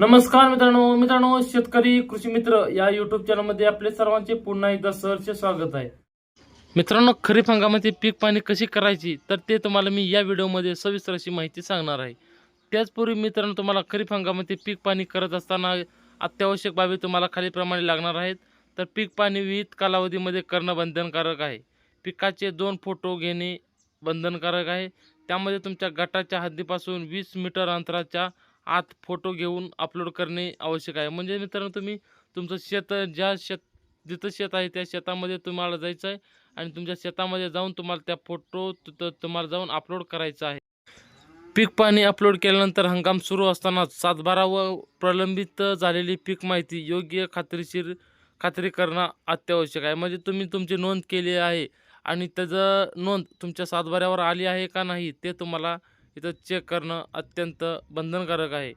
नमस्कार मित्रांनो मित्रांनो शेतकरी कृषी मित्र या युट्यूब चॅनलमध्ये आपले सर्वांचे पुन्हा एकदा सहर्ष स्वागत आहे. मित्रांनो खरीप हंगामाची पीक पाणी कशी करायची? तर ते तुम्हाला मी या व्हिडिओमध्ये सविस्तर अशी माहिती सांगणार आहे. त्याचपूर्वी मित्रांनो तुम्हाला खरीप हंगामाचे पीक पाणी करत असताना अत्यावश्यक बाबी तुम्हाला खालीलप्रमाणे लागणार आहेत. तर पीक पाणी विविध कालावधीमध्ये करणं बंधनकारक आहे. पिकाचे दोन फोटो घेणे बंधनकारक आहे. त्यामध्ये तुमच्या गटाच्या हद्दीपासून वीस मीटर अंतराच्या आत फोटो घेऊन अपलोड करणे आवश्यक आहे. म्हणजे मित्रांनो तुम्ही तुमचं शेत ज्या शेत जिथं शेत आहे त्या शेतामध्ये तुम्हाला जायचं आहे आणि तुमच्या शेतामध्ये जाऊन तुम्हाला त्या फोटो तुम्हाला जाऊन अपलोड करायचा आहे. पीक पाणी अपलोड केल्यानंतर हंगाम सुरू असताना सातबारा व प्रलंबित झालेली पीक माहिती योग्य खात्रीशीर खात्री करणं अत्यावश्यक आहे. म्हणजे तुम्ही तुमची नोंद केली आहे आणि त्याचं नोंद तुमच्या सातबाऱ्यावर आली आहे का नाही ते तुम्हाला इथं चेक करणं अत्यंत बंधनकारक आहे.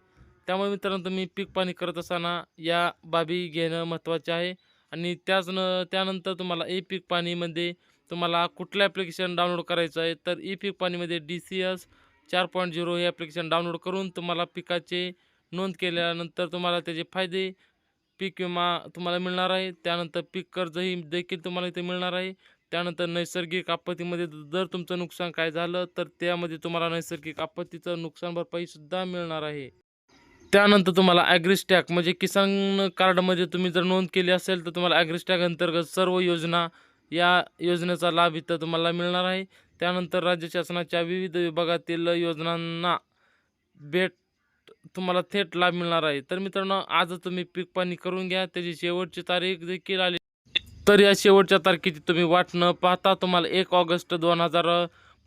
त्यामुळे मित्रांनो तुम्ही पीक पाणी करत असताना या बाबी घेणं महत्त्वाचे आहे. आणि त्याच न त्यानंतर तुम्हाला ई पीक पाणीमध्ये तुम्हाला कुठलं ॲप्लिकेशन डाउनलोड करायचं आहे तर ई पीक पाणीमध्ये डी सी एस चार पॉईंट झिरो हे ॲप्लिकेशन डाउनलोड करून तुम्हाला पिकाचे नोंद केल्यानंतर तुम्हाला त्याचे फायदे पीक विमा तुम्हाला मिळणार आहे. त्यानंतर पीक कर्जही देखील तुम्हाला इथे मिळणार आहे. त्यानंतर नैसर्गिक आपत्तीमध्ये जर तुमचं नुकसान काय झालं तर त्यामध्ये तुम्हाला नैसर्गिक आपत्तीचं नुकसान भरपाईसुद्धा मिळणार आहे. त्यानंतर तुम्हाला ॲग्रिस्टॅक म्हणजे किसान कार्डमध्ये तुम्ही जर नोंद केली असेल तर तुम्हाला ॲग्रिस्टॅक अंतर्गत सर्व योजना या योजनेचा लाभ इथं तुम्हाला मिळणार आहे. त्यानंतर राज्य शासनाच्या विविध विभागातील योजनांना भेट तुम्हाला थेट लाभ मिळणार आहे. तर मित्रांनो आज तुम्ही पीक पाणी करून घ्या. त्याची शेवटची तारीख देखील आली तर या शेवटच्या तारखेची तुम्ही वाट न पाहता तुम्हाला एक ऑगस्ट दोन हजार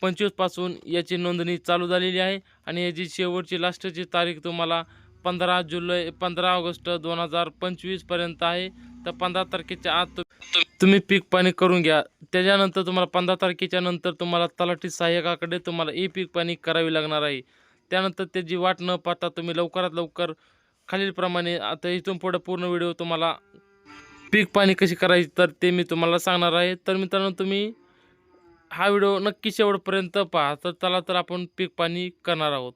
पंचवीसपासून याची नोंदणी चालू झालेली आहे. आणि याची शेवटची लास्टची तारीख तुम्हाला पंधरा जुलै पंधरा ऑगस्ट दोन हजार पंचवीसपर्यंत आहे. तर पंधरा तारखेच्या आत तुम्ही पीक पाणी करून घ्या. त्याच्यानंतर तुम्हाला पंधरा तारखेच्या नंतर तुम्हाला तलाठी सहाय्यकाकडे तुम्हाला ई पीक पाणी करावी लागणार आहे. त्यानंतर त्याची वाट न पाहता तुम्ही लवकरात लवकर खालीलप्रमाणे आता इथून पुढे पूर्ण व्हिडिओ तुम्हाला पीक पाणी कशी करायची तर ते मी तुम्हाला सांगणार आहे. तर मित्रांनो तुम्ही हा व्हिडिओ नक्की शेवटपर्यंत पहा. तर चला तर आपण पीक पाणी करणार आहोत.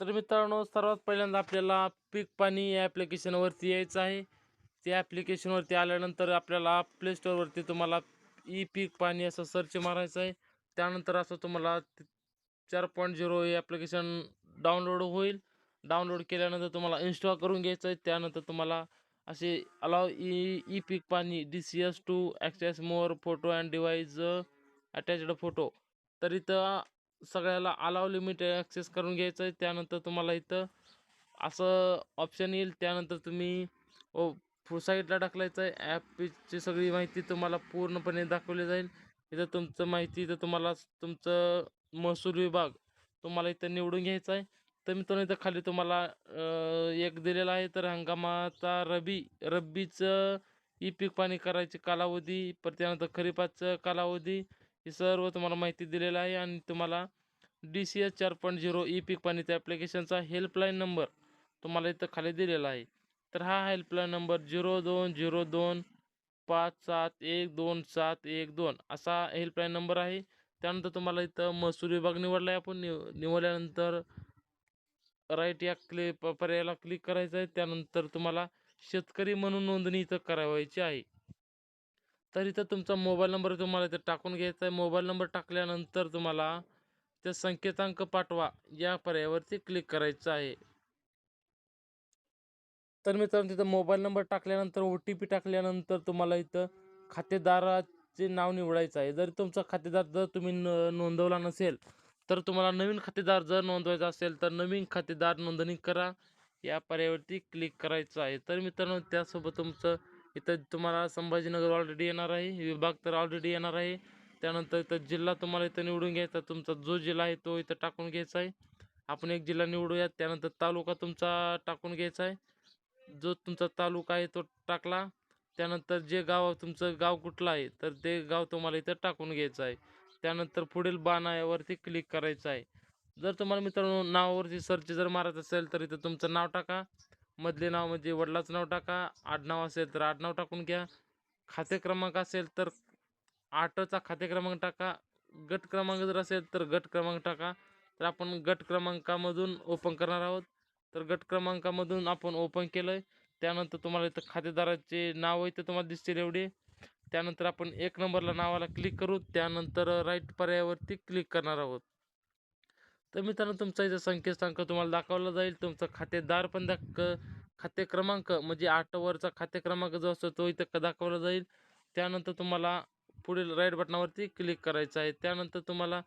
तर मित्रांनो सर्वात पहिल्यांदा आपल्याला पीक पाणी या ॲप्लिकेशनवरती यायचं आहे. त्या ॲप्लिकेशनवरती आल्यानंतर आपल्याला प्ले स्टोअरवरती तुम्हाला ई पीक पाणी असं सर्च मारायचं आहे. त्यानंतर असं तुम्हाला चार पॉईंट झिरो हे ॲप्लिकेशन डाउनलोड होईल. डाउनलोड केल्यानंतर तुम्हाला इन्स्टॉल करून घ्यायचं आहे. त्यानंतर तुम्हाला असे अलाव ई ई पिक पाणी D C S to access more photo and device attached photo तर इथं सगळ्याला अलाव लिमिट ॲक्सेस करून घ्यायचं आहे. त्यानंतर तुम्हाला इथं असं ऑप्शन येईल. त्यानंतर तुम्ही ओ फु साईडला टाकलायचं आहे. ॲपची सगळी माहिती तुम्हाला पूर्णपणे दाखवली जाईल. इथं तुमचं माहिती इथं तुम्हाला तुमचं महसूल विभाग तुम्हाला इथं निवडून घ्यायचा आहे. तर मित्रांनो इथं खाली तुम्हाला एक दिलेला आहे. तर हंगामाचा रबी रब्बीचं ई पीक पाणी करायची कालावधी परत त्यानंतर खरीपाचं कालावधी ही सर्व तुम्हाला माहिती दिलेलं आहे. आणि तुम्हाला डी सी एस चार पॉईंट झिरो ई पीक पाणीच्या ॲप्लिकेशनचा हेल्पलाईन नंबर तुम्हाला इथं खाली दिलेला आहे. तर हा हेल्पलाईन नंबर झिरो दोन झिरो दोन पाच सात एक दोन सात एक दोन असा हेल्पलाईन नंबर आहे. त्यानंतर तुम्हाला इथं महसूल विभाग निवडला आहे. आपण निव निवडल्यानंतर राईट या क्लि पर्यायाला क्लिक करायचं आहे. त्यानंतर तुम्हाला शेतकरी म्हणून नोंदणी इथं करावायची आहे. तर इथं तुमचा मोबाईल नंबर तुम्हाला इथं टाकून घ्यायचा आहे. मोबाईल नंबर टाकल्यानंतर तुम्हाला त्या संकेतांक पाठवा. या पर्यायावरती क्लिक करायचं आहे. तर मित्रांनो तिथं मोबाईल नंबर टाकल्यानंतर ओ टी पी टाकल्यानंतर तुम्हाला इथं खातेदाराचे नाव निवडायचं आहे. जर तुमचा खातेदार जर तुम्ही न नोंदवला नसेल तर तुम्हाला नवीन खातेदार जर नोंदवायचा असेल तर नवीन खातेदार नोंदणी करा. या पर्यायावरती क्लिक करायचं आहे. तर मित्रांनो त्यासोबत तुमचं इथं तुम्हाला संभाजीनगर ऑलरेडी येणार आहे. विभाग तर ऑलरेडी येणार आहे. त्यानंतर इथं जिल्हा तुम्हाला इथं निवडून घ्यायचा तुमचा जो जिल्हा आहे तो इथं टाकून घ्यायचा आहे. आपण एक जिल्हा निवडूयात. त्यानंतर तालुका तुमचा टाकून घ्यायचा आहे. जो तुमचा तालुका आहे तो टाकला. त्यानंतर जे गाव तुमचं गाव कुठलं आहे तर ते गाव तुम्हाला इथं टाकून घ्यायचं आहे. त्यानंतर पुढील बाणावरती क्लिक करायचं आहे. जर तुम्हाला मित्रांनो नावावरती सर्च जर मारत असेल तर इथं तुमचं नाव टाका. मधले नाव म्हणजे वडिलाचं नाव टाका. आडनाव असेल तर आडनाव टाकून घ्या. खाते क्रमांक असेल तर आठचा खाते क्रमांक टाका. गट क्रमांक जर असेल तर गट क्रमांक टाका. तर आपण गट क्रमांकामधून ओपन करणार आहोत. तर गट क्रमांकामधून आपण ओपन केलं आहे त्यानंतर तुम्हाला इथं खातेदाराचे नाव इथं तुम्हाला दिसतील एवढे. त्यानंतर आपण एक नंबरला नावाला क्लिक करू. त्यानंतर राईट पर्यायावरती क्लिक करणार आहोत. तर मित्रांनो तुमचा इथं संकेतस्थांक तुम्हाला दाखवला जाईल. तुमचा खातेदार पण दाख खाते क्रमांक म्हणजे आठवरचा खाते क्रमांक जो असतो तो इथं दाखवला जाईल. त्यानंतर तुम्हाला पुढील राईट बटनावरती क्लिक करायचं आहे. त्यानंतर तुम्हाला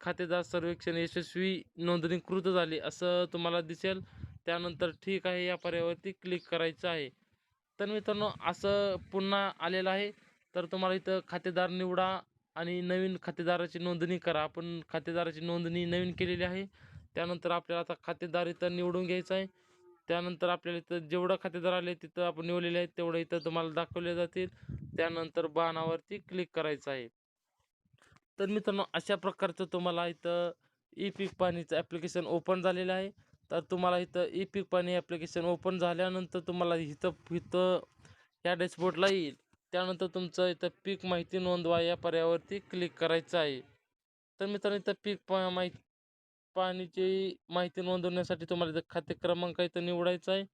खातेदार सर्वेक्षण यशस्वी नोंदणीकृत झाली असं तुम्हाला दिसेल. त्यानंतर ठीक आहे या पर्यायावरती क्लिक करायचं आहे. तर मित्रांनो असं पुन्हा आलेलं आहे. तर तुम्हाला इथं खातेदार निवडा आणि नवीन खातेदाराची नोंदणी करा. आपण खातेदाराची नोंदणी नवीन केलेली आहे. त्यानंतर आपल्याला आता खातेदार इथं निवडून घ्यायचं आहे. त्यानंतर आपल्याला इथं जेवढं खातेदार आले तिथं आपण निवडलेले आहेत तेवढं इथं तुम्हाला दाखवले जातील. त्यानंतर बाणावरती क्लिक करायचं आहे. तर मित्रांनो अशा प्रकारचं तुम्हाला इथं ई पीक पाणीचं ॲप्लिकेशन ओपन झालेलं आहे. तर तुम्हाला इथं ई पीक पाणी ॲप्लिकेशन ओपन झाल्यानंतर तुम्हाला इथं इथं ह्या डॅशबोर्डला येईल. त्यानंतर तुमचं इथं पीक माहिती नोंदवा या पर्यायावरती क्लिक करायचं आहे. तर मित्रांनो इथं पीक पा माहिती पाणीची माहिती नोंदवण्यासाठी तुम्हाला इथं खाते क्रमांक इथं निवडायचा आहे.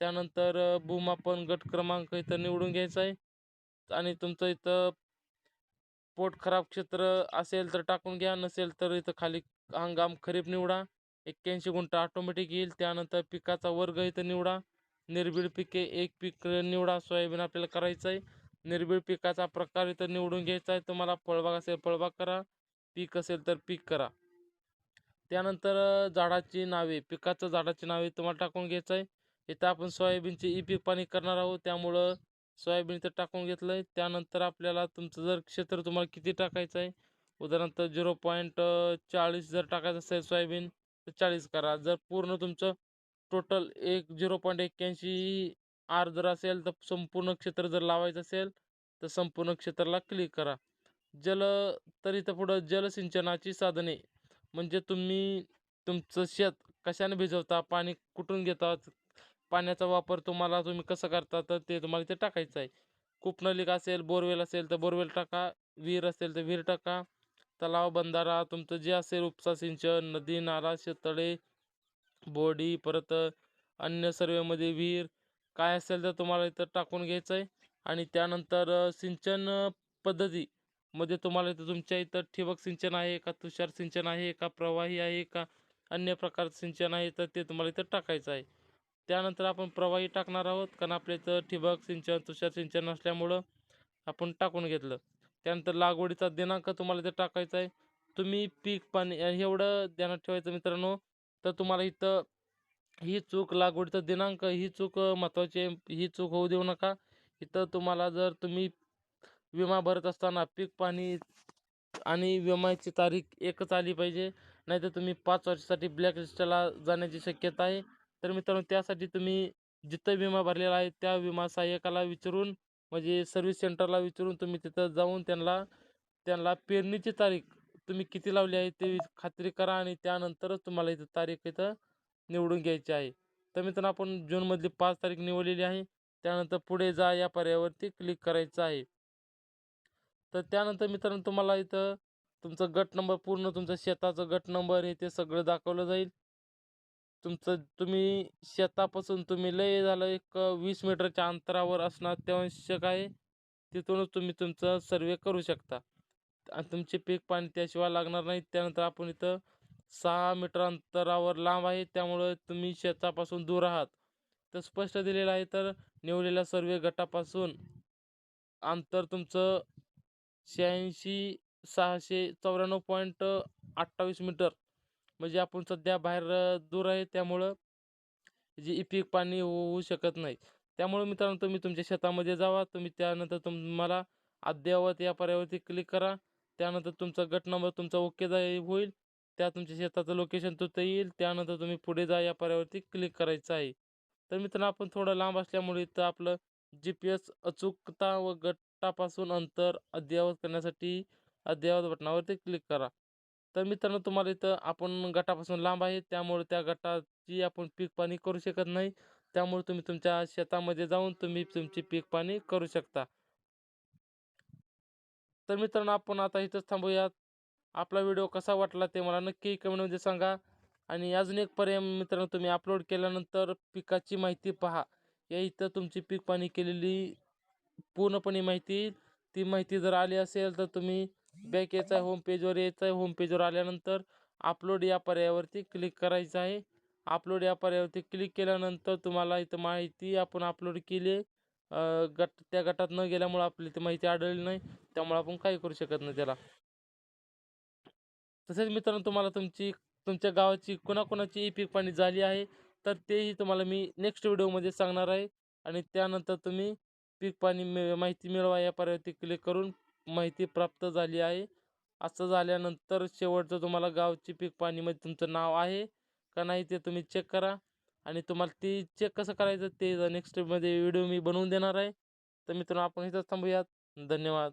त्यानंतर भूमापन गट क्रमांक इथं निवडून घ्यायचा आहे. आणि तुमचं इथं पोट खराब क्षेत्र असेल तर टाकून घ्या नसेल तर इथं खाली हंगाम खरीप निवडा. एक्क्याऐंशी गुंठा ऑटोमॅटिक येईल. त्यानंतर पिकाचा वर्ग इथं निवडा. निर्बीड पिके एक पीक निवडा. सोयाबीन आपल्याला करायचं आहे. निर्बीड पिकाचा प्रकार इथं निवडून घ्यायचा आहे. तुम्हाला फळबाग असेल फळबाग करा. पीक असेल तर पीक करा. त्यानंतर झाडाची नावे पिकाचं झाडाची नावे तुम्हाला टाकून घ्यायचं आहे. इथं आपण सोयाबीनची ई पीक पाणी करणार आहोत. त्यामुळं सोयाबीन इथं टाकून घेतलं आहे त्यानंतर आपल्याला तुमचं जर क्षेत्र तुम्हाला किती टाकायचं आहे? उदाहरणार्थ झिरो पॉईंट चाळीस जर टाकायचं असेल सोयाबीन तर चाळीस करा. जर पूर्ण तुमचं टोटल एक झिरो पॉईंट एक्क्याऐंशी आर जर असेल तर संपूर्ण क्षेत्र जर लावायचं असेल तर संपूर्ण क्षेत्राला क्लिक करा. जल तर इथं पुढं जलसिंचनाची साधने. म्हणजे तुम्ही तुमचं शेत कशाने भिजवता पाणी कुठून घेतात पाण्याचा वापर तुम्हाला तुम्ही कसं करता तर ते तुम्हाला इथे टाकायचं आहे. कूपनलिका असेल बोरवेल असेल तर बोरवेल टाका. विहीर असेल तर विहीर टाका. तलाव बंधारा तुमचं जे असेल उपसा सिंचन नदी नाला शेततळे बोडी परत अन्य सर्वेमध्ये विहीर काय असेल तर तुम्हाला इथं टाकून घ्यायचं आहे आणि त्यानंतर सिंचन पद्धतीमध्ये तुम्हाला इथं तुमच्या इथं ठिबक सिंचन आहे का तुषार सिंचन आहे का प्रवाही आहे का अन्य प्रकारचं सिंचन आहे तर ते तुम्हाला इथं टाकायचं आहे. त्यानंतर आपण प्रवाही टाकणार आहोत. कारण आपल्या इथं ठिबक सिंचन तुषार सिंचन असल्यामुळं आपण टाकून घेतलं. त्यानंतर लागवडीचा दिनांक तुम्हाला इथं टाकायचा आहे. तुम्ही पीक पाणी एवढं ध्यानात ठेवायचं मित्रांनो. तर तुम्हाला इथं ही चूक लागवडीचा दिनांक ही चूक महत्त्वाची आहे. ही चूक होऊ देऊ नका. इथं तुम्हाला जर तुम्ही विमा भरत असताना पीक पाणी आणि विम्याची तारीख एकच आली पाहिजे नाहीतर तुम्ही पाच वर्षासाठी ब्लॅकलिस्टला जाण्याची शक्यता आहे. तर मित्रांनो त्यासाठी तुम्ही जिथं विमा भरलेला आहे त्या विमा सहाय्यकाला विचारून म्हणजे सर्व्हिस सेंटरला विचारून तुम्ही तिथं जाऊन त्यांना त्यांना पेरणीची तारीख तुम्ही किती लावली आहे ते खात्री करा आणि त्यानंतरच तुम्हाला इथं तारीख इथं निवडून घ्यायची आहे. तर मित्रांनो आपण जूनमधली पाच तारीख निवडलेली आहे. त्यानंतर पुढे जा या पर्यायावरती क्लिक करायचं आहे. तर त्यानंतर मित्रांनो तुम्हाला इथं तुमचं गट नंबर पूर्ण तुमचं शेताचं गट नंबर हे ते सगळं दाखवलं जाईल. तुमचं तुम्ही शेतापासून तुम्ही लय झालं एक वीस मीटरच्या अंतरावर असणं अत्यावश्यक आहे. तिथूनच तुम्ही तुमचं सर्वे करू शकता. आणि तुमचे पीक पाणी त्याशिवाय लागणार नाही. त्यानंतर आपण इथं सहा मीटर अंतरावर लांब आहे त्यामुळं तुम्ही शेतापासून दूर आहात. तर स्पष्ट दिलेलं आहे तर निवडलेल्या सर्वे गटापासून अंतर तुमचं शहाऐंशी सहाशे चौऱ्याण्णव पॉईंट अठ्ठावीस मीटर. म्हणजे आपण सध्या बाहेर दूर आहे त्यामुळं जे ई पीक पाणी हो, होऊ शकत नाही. त्यामुळे मित्रांनो तुम्ही तुमच्या शेतामध्ये जावा तुम्ही त्यानंतर तुम्हाला अद्ययावत या पर्यावरती क्लिक करा. त्यानंतर तुमचा गट नंबर तुमचा ओके होईल. त्या तुमच्या शेताचं लोकेशन तिथं येईल. त्यानंतर तुम्ही पुढे जा या पर्यावरती क्लिक करायचं आहे. तर मित्रांनो आपण थोडं लांब असल्यामुळे इथं आपलं जी पी एस अचूकता व गटापासून अंतर अद्ययावत करण्यासाठी अद्ययावत बटनावरती क्लिक करा. तर मित्रांनो तुम्हाला इथं आपण गटापासून लांब आहे. त्यामुळे त्या गटाची आपण पीक पाणी करू शकत नाही. त्यामुळे तुम्ही तुमच्या शेतामध्ये जाऊन तुम्ही तुमची पीक पाणी करू शकता. तर मित्रांनो आपण आता इथंच थांबूयात. आपला व्हिडिओ कसा वाटला ते मला नक्की कमेंटमध्ये सांगा. आणि अजून एक पर्याय मित्रांनो तुम्ही अपलोड केल्यानंतर पिकाची माहिती पहा. या इथं तुमची पीक पाणी केलेली पूर्णपणे माहिती ती माहिती जर आली असेल तर तुम्ही बॅक यायचं आहे होम पेजवर यायचं आहे होम पेजवर आल्यानंतर अपलोड या पर्यायावरती क्लिक करायचं आहे. अपलोड या पर्यायावरती क्लिक केल्यानंतर तुम्हाला इथं माहिती आपण अपलोड केली. गट त्या गटात न गेल्यामुळं आपली ती माहिती आढळली नाही. त्यामुळे आपण काही करू शकत नाही त्याला. तसेच मित्रांनो तुम्हाला तुमची तुमच्या गावाची कोणाकोणाची पीक पाणी झाली आहे तर तेही तुम्हाला मी नेक्स्ट व्हिडिओमध्ये सांगणार आहे. आणि त्यानंतर तुम्ही पीक पाणी मिळ माहिती मिळवा या पर्यायावरती क्लिक करून माहिती प्राप्त झाली आहे. असं झाल्यानंतर शेवटचं तुम्हाला गावची पीक पाणीमध्ये तुमचं नाव आहे का नाही ते तुम्ही चेक करा. आणि तुम्हाला ती चेक कसं करायचं ते नेक्स्टमध्ये व्हिडिओ मी बनवून देणार आहे. तर मित्रांनो आपण इथंच थांबूयात. धन्यवाद.